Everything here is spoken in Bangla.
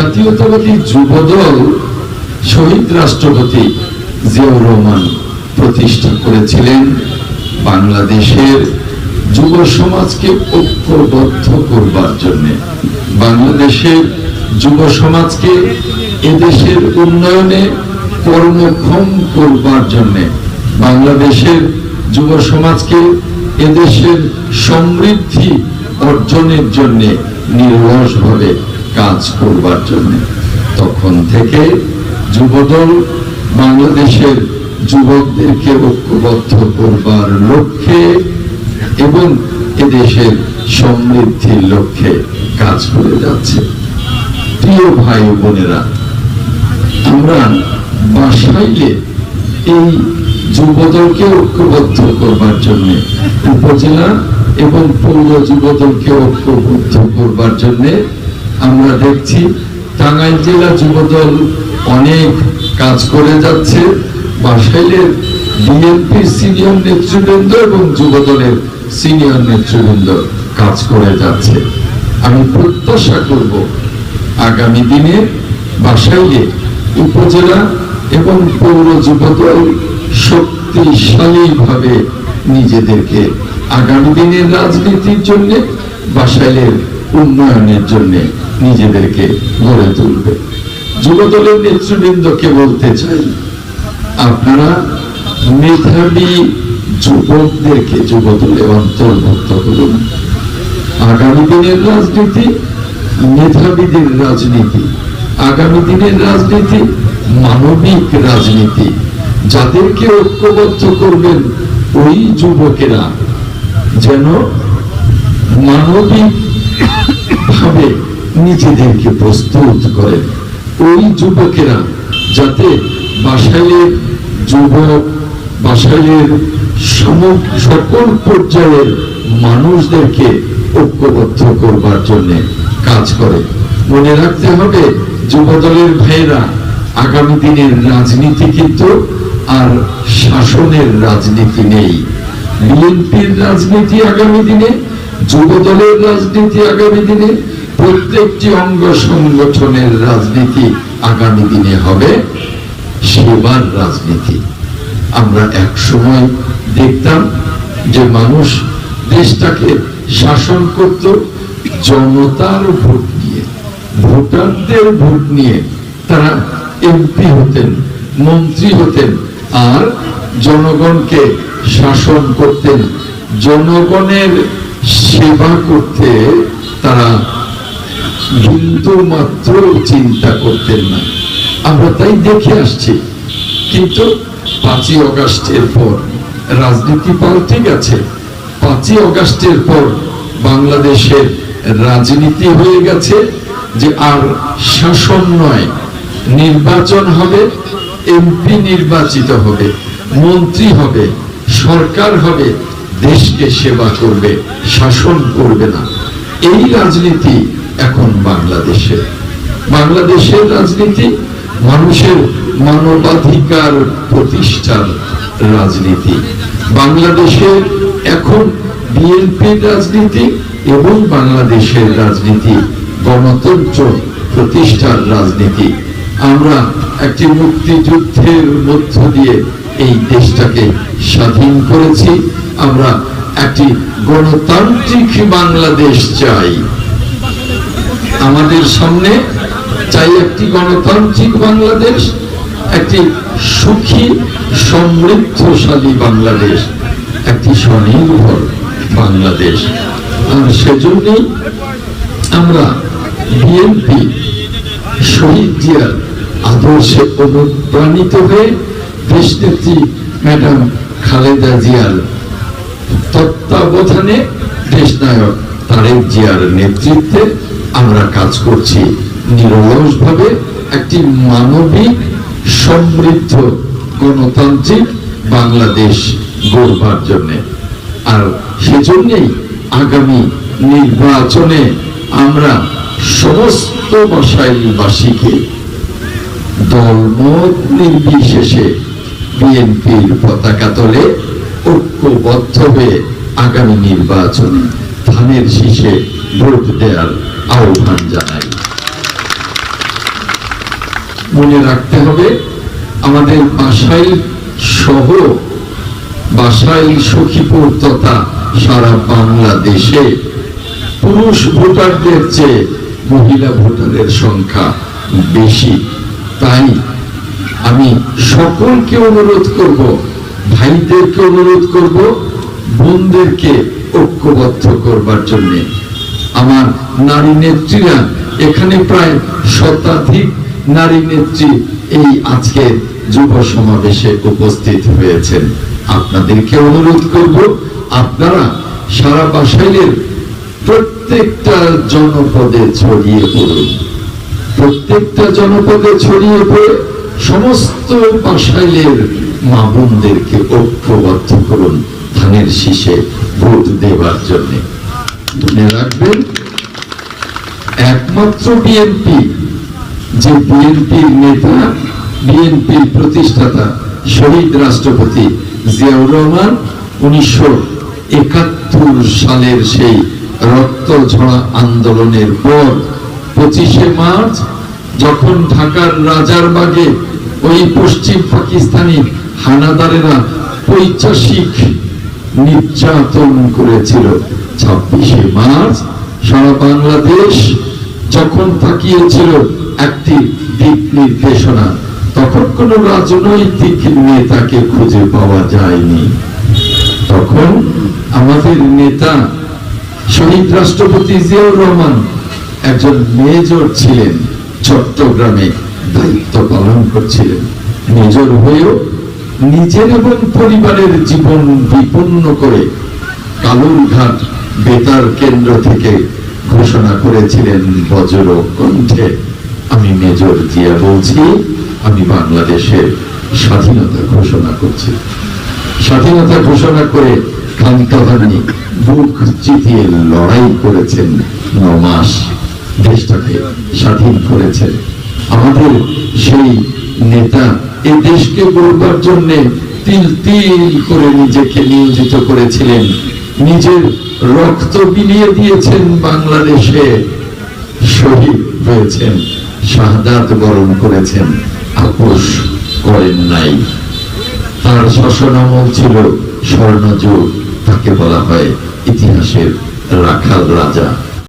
জাতীয়তাবাদী যুবদল, শহীদ রাষ্ট্রপতি জিয়াউর রহমান প্রতিষ্ঠা করেছিলেন। বাংলাদেশের যুব সমাজকে ঐক্যবদ্ধ করবার জন্য। বাংলাদেশের যুব সমাজকে এদেশের উন্নয়নে কর্মক্ষম করবার জন্য। বাংলাদেশের যুব সমাজকে এদেশের সমৃদ্ধি অর্জনের জন্য নির্লসভাবে কাজ করবার জন্য। তখন থেকে যুবদল বাংলাদেশের যুবকদেরকে ঐক্যবদ্ধ করবার লক্ষ্যে এবং এদেশের সমৃদ্ধির লক্ষ্যে কাজ করে যাচ্ছে। প্রিয় ভাই বোনেরা, আমরা বাসাইলে এই যুবদলকে ঐক্যবদ্ধ করবার জন্য, উপজেলা এবং পৌর যুবদলকে ঐক্যবদ্ধ করবার জন্য আমরা দেখছি, টাঙ্গাইল জেলা যুবদল অনেক কাজ করে যাচ্ছে। বাসাইলের বিএনপির সিনিয়র নেতৃবৃন্দ এবং যুবদলের সিনিয়র নেতৃবৃন্দ কাজ করে যাচ্ছে। আমি প্রত্যাশা করব, আগামী দিনে বাসাইলে উপজেলা এবং পৌর যুবদল শক্তিশালী ভাবে নিজেদেরকে আগামী দিনের রাজনীতির জন্য বাসাইলের উন্নয়নের জন্য নিজেদেরকে গড়ে তুলবে। যুবদলের নেতৃবৃন্দকে বলতে চাই? আপনারা মেধাবী যুবকদেরকে যুবদলে অন্তর্ভুক্ত করুন। আগামী দিনের রাজনীতি, মেধাবীদের রাজনীতি। আগামী দিনের রাজনীতি, মানবিক রাজনীতি। যাদেরকে ঐক্যবদ্ধ করবেন ওই যুবকেরা যেন মানবিক ভাবে নিজেদেরকে প্রস্তুত করেন ওই যুবকেরা যাতে বাসাইলের যুবক, বাসাইলের সকল পর্যায়ের মানুষদেরকে ঐক্যবদ্ধ করবার জন্য কাজ করে। মনে রাখতে হবে, যুবদলের ভাইয়েরা আগামী দিনের রাজনীতি কিন্তু আর শাসনের রাজনীতি নেই। বিএনপির রাজনীতি আগামী দিনে যুবদলের রাজনীতি আগামী দিনে, প্রত্যেকটি অঙ্গ সংগঠনের রাজনীতি আগামী দিনে হবে সেবার রাজনীতি। আমরা এক সময় দেখতাম যে মানুষ দেশটাকে শাসন করত জনতার ভোট নিয়ে, ভোটারদের ভোট নিয়ে। তারা এমপি হতেন, মন্ত্রী হতেন, আর জনগণকে শাসন করতেন। জনগণের সেবা করতে তারা বিন্দু মাত্র চিন্তা করতেন না। আমরা তাই দেখে আসছি। কিন্তু পাঁচই অগাস্টের পর রাজনীতি পাল্টে গেছে। পাঁচই অগাস্টের পর বাংলাদেশের রাজনীতি হয়ে গেছে যে আর শাসন নয়, নির্বাচন হবে, এমপি নির্বাচিত হবে, মন্ত্রী হবে, সরকার হবে দেশকে সেবা করবে, শাসন করবে না। এই রাজনীতি এখন বাংলাদেশে। বাংলাদেশের রাজনীতি মানুষের মানবাধিকার প্রতিষ্ঠার রাজনীতি। বাংলাদেশের এখন বিএনপির রাজনীতি এবং বাংলাদেশের রাজনীতি, গণতন্ত্র প্রতিষ্ঠার রাজনীতি। আমরা একটি মুক্তিযুদ্ধের মধ্য দিয়ে এই দেশটাকে স্বাধীন করেছি। আমরা একটি গণতান্ত্রিক বাংলাদেশ চাই। আমাদের সামনে চাই একটি গণতান্ত্রিক বাংলাদেশ, একটি সুখী, সমৃদ্ধশালী বাংলাদেশ, একটি স্বনির্ভর বাংলাদেশ। আর সেজন্যই আমরা বিএনপি, শহীদ জিয়ার আদর্শে অনুপ্রাণিত হয়ে দেশনেত্রী ম্যাডাম খালেদা জিয়ার তত্ত্বাবধানে দেশনায়ক তারেক জিয়ার নেতৃত্বে আমরা কাজ করছি। নিরলস ভাবে একটি মানবিক, সমৃদ্ধ গণতান্ত্রিক বাংলাদেশ গড়বার জন্য। আর সেজন্যই আগামী নির্বাচনে আমরা সমস্ত বাসাইলবাসীকে দলমত নির্বিশেষে বিএনপির পতাকা তলে ঐক্যবদ্ধ হয়ে আগামী নির্বাচনে ধানের শীষে ভোট দেওয়ার আহ্বান জানাই। মনে রাখতে হবে, আমাদের বাসাই সহ বাসাই সখীপুর তথা সারা বাংলাদেশে পুরুষ ভোটারদের চেয়ে মহিলা ভোটারের সংখ্যা বেশি। তাই আমি সকলকে অনুরোধ করব ভাইদেরকে অনুরোধ করব, বোনদেরকে ঐক্যবদ্ধ করবার জন্য। আমার নারী নেত্রীরা, এখানে প্রায় শতাধিক নারী নেত্রী এই আজকের যুব সমাবেশে উপস্থিত হয়েছেন। আপনাদেরকে অনুরোধ করব, আপনারা সারা বাসাইলের প্রত্যেকটা জনপদে ছড়িয়ে পড়ুন। প্রত্যেকটা জনপদে ছড়িয়ে পড়ে সমস্ত বাসাইলের মা বোনদেরকে ঐক্যবদ্ধ করুন ধানের শীষে ভোট দেওয়ার জন্য। মনে রাখবেন, একমাত্র বিএনপি যে বিএনপির নেতা বিএনপির প্রতিষ্ঠাতা, শহীদ রাষ্ট্রপতি জিয়াউর রহমান, উনিশশো একাত্তর সালের সেই রক্ত ঝরা আন্দোলনের পর পঁচিশে মার্চ, যখন ঢাকার রাজারবাগে ওই পশ্চিম পাকিস্তানি হানাদারেরা পৈচাসিক নির্যাতন করেছিল। ছাব্বিশে মার্চ সারা বাংলাদেশ যখন তাকিয়েছিল একটি দিক নির্দেশনা, তখন কোন রাজনৈতিক নেতাকে খুঁজে পাওয়া যায়নি। তখন আমাদের নেতা শহীদ রাষ্ট্রপতি জিয়াউর রহমান একজন মেজর ছিলেন, চট্টগ্রামে দায়িত্ব পালন করছিলেন। মেজর হয়েও নিজের এবং পরিবারের জীবন বিপন্ন করে কালুরঘাট বেতার কেন্দ্র থেকে ঘোষণা করেছিলেন বজ্র কণ্ঠে আমি মেজর জিয়া বলছি, আমি বাংলাদেশের স্বাধীনতা ঘোষণা করছি। স্বাধীনতা ঘোষণা করে খান্তহানি বুক চিতিয়ে লড়াই করেছেন ন মাস দেশটাকে স্বাধীন করেছেন। আমাদের সেই নেতা এই দেশকে গড়বার জন্য তিল তিল করে নিজেকে নিয়োজিত করেছিলেন। নিজের রক্ত বিলিয়ে দিয়েছেন বাংলাদেশে। শহীদ হয়েছেন, শাহাদাত বরণ করেছেন, আপোষ করেন নাই। তার শাসন আমল ছিল স্বর্ণযুগ, তাকে বলা হয় ইতিহাসের রাখাল রাজা।